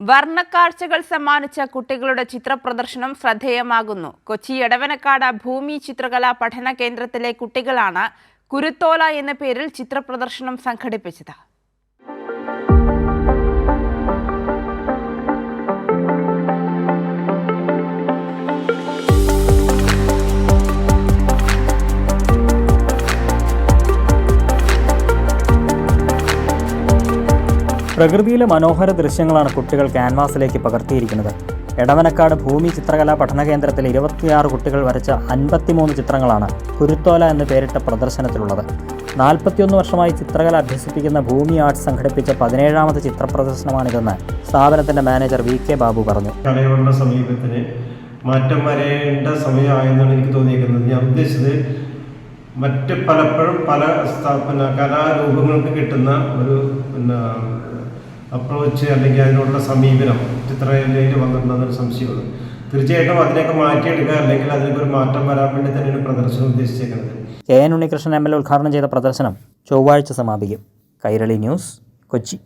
വർണക്കാഴ്ചകൾ സമ്മാനിച്ച കുട്ടികളുടെ ചിത്രപ്രദർശനം ശ്രദ്ധേയമാകുന്നു. കൊച്ചി എടവനക്കാട് ഭൂമി ചിത്രകലാ പഠന കേന്ദ്രത്തിലെ കുട്ടികളാണ് കുരുത്തോല എന്ന പേരിൽ ചിത്രപ്രദർശനം സംഘടിപ്പിച്ചത്. പ്രകൃതിയിലെ മനോഹര ദൃശ്യങ്ങളാണ് കുട്ടികൾ ക്യാൻവാസിലേക്ക് പകർത്തിയിരിക്കുന്നത്. എടവനക്കാട് ഭൂമി ചിത്രകലാ പഠന കേന്ദ്രത്തിലെ ഇരുപത്തിയാറ് കുട്ടികൾ വരച്ച അൻപത്തിമൂന്ന് ചിത്രങ്ങളാണ് കുരുത്തോല എന്ന് പേരിട്ട പ്രദർശനത്തിലുള്ളത്. നാൽപ്പത്തിയൊന്ന് വർഷമായി ചിത്രകല അഭ്യസിപ്പിക്കുന്ന ഭൂമി ആർട്സ് സംഘടിപ്പിച്ച പതിനേഴാമത് ചിത്ര പ്രദർശനമാണിതെന്ന് സ്ഥാപനത്തിന്റെ മാനേജർ വി കെ ബാബു പറഞ്ഞു. സമീപത്തിന് മാറ്റം വരേണ്ട സമയമായെന്നാണ് എനിക്ക് തോന്നിയിരിക്കുന്നത് ഞാൻ ഉദ്ദേശിച്ചത് മറ്റ് പലപ്പോഴും പല പിന്നെ കലാരൂപങ്ങൾക്ക് കിട്ടുന്ന ഒരു പിന്നെ അപ്രോച്ച് അല്ലെങ്കിൽ അതിനോടുള്ള സമീപനം ചിത്രകലയിൽ വന്നിട്ടുണ്ടെന്നൊരു സംശയമാണ് തീർച്ചയായിട്ടും അതിനൊക്കെ മാറ്റിയെടുക്കുക അല്ലെങ്കിൽ അതിനൊക്കെ ഒരു മാറ്റം വരാൻ വേണ്ടി തന്നെയാണ് പ്രദർശനം ഉദ്ദേശിച്ചേക്കുന്നത്. K N Unnikrishnan M L ഉദ്ഘാടനം ചെയ്ത പ്രദർശനം ചൊവ്വാഴ്ച സമാപിക്കും. കൈരളി ന്യൂസ് കൊച്ചി.